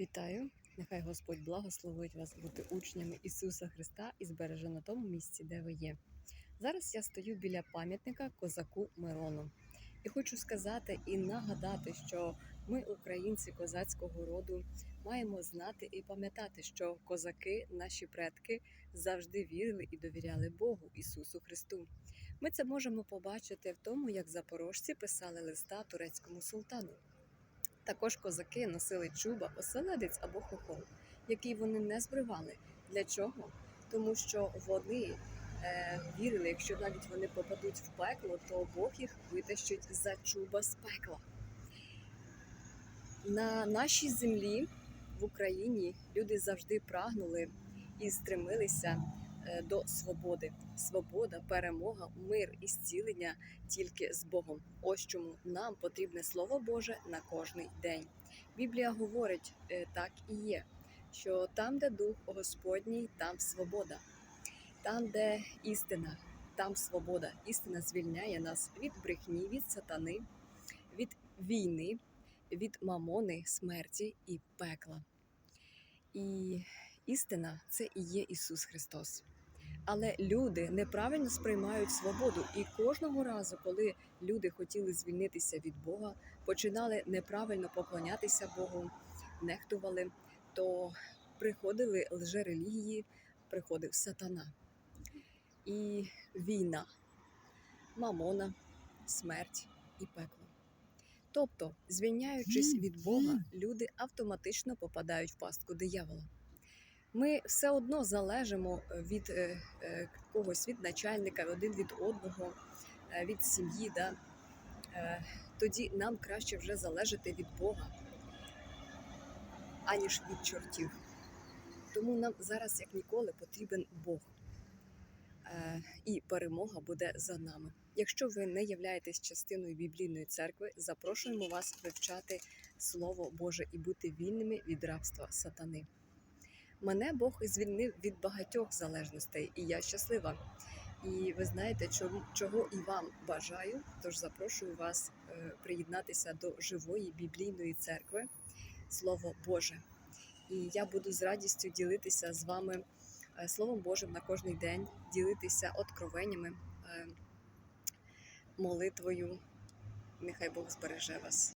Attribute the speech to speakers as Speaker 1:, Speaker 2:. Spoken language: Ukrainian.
Speaker 1: Вітаю! Нехай Господь благословить вас бути учнями Ісуса Христа і збереже на тому місці, де ви є. Зараз я стою біля пам'ятника козаку Мирону. І хочу сказати і нагадати, що ми, українці козацького роду, маємо знати і пам'ятати, що козаки, наші предки, завжди вірили і довіряли Богу Ісусу Христу. Ми це можемо побачити в тому, як запорожці писали листа турецькому султану. Також козаки носили чуба, оселедець або хохол, який вони не збривали. Для чого? Тому що вони е, вірили, якщо навіть вони попадуть в пекло, то Бог їх витащить за чуба з пекла. На нашій землі в Україні люди завжди прагнули і стремилися до свободи. Свобода, перемога, мир і зцілення тільки з Богом. Ось чому нам потрібне Слово Боже на кожний день. Біблія говорить е, так і є, що там, де дух Господній, там свобода, там, де істина, там свобода. Істина звільняє нас від брехні, від сатани, від війни, від мамони, смерті і пекла. І істина це і є Ісус Христос. Але люди неправильно сприймають свободу, і кожного разу, коли люди хотіли звільнитися від Бога, починали неправильно поклонятися Богу, нехтували, то приходили лжерелігії, приходив сатана і війна, мамона, смерть і пекло. Тобто, звільняючись від Бога, люди автоматично попадають в пастку диявола. Ми все одно залежимо від е, е, когось, від начальника, один від одного, е, від сім'ї. Да? Е, тоді нам краще вже залежати від Бога, аніж від чортів. Тому нам зараз, як ніколи, потрібен Бог. Е, і перемога буде за нами. Якщо ви не являєтесь частиною біблійної церкви, запрошуємо вас вивчати Слово Боже і бути вільними від рабства сатани. Мене Бог звільнив від багатьох залежностей, і я щаслива. І ви знаєте, чому, чого і вам бажаю. Тож запрошую вас е, приєднатися до живої біблійної церкви, Слово Боже. І я буду з радістю ділитися з вами е, Словом Божим на кожний день, ділитися откровеннями, е, молитвою. Нехай Бог збереже вас.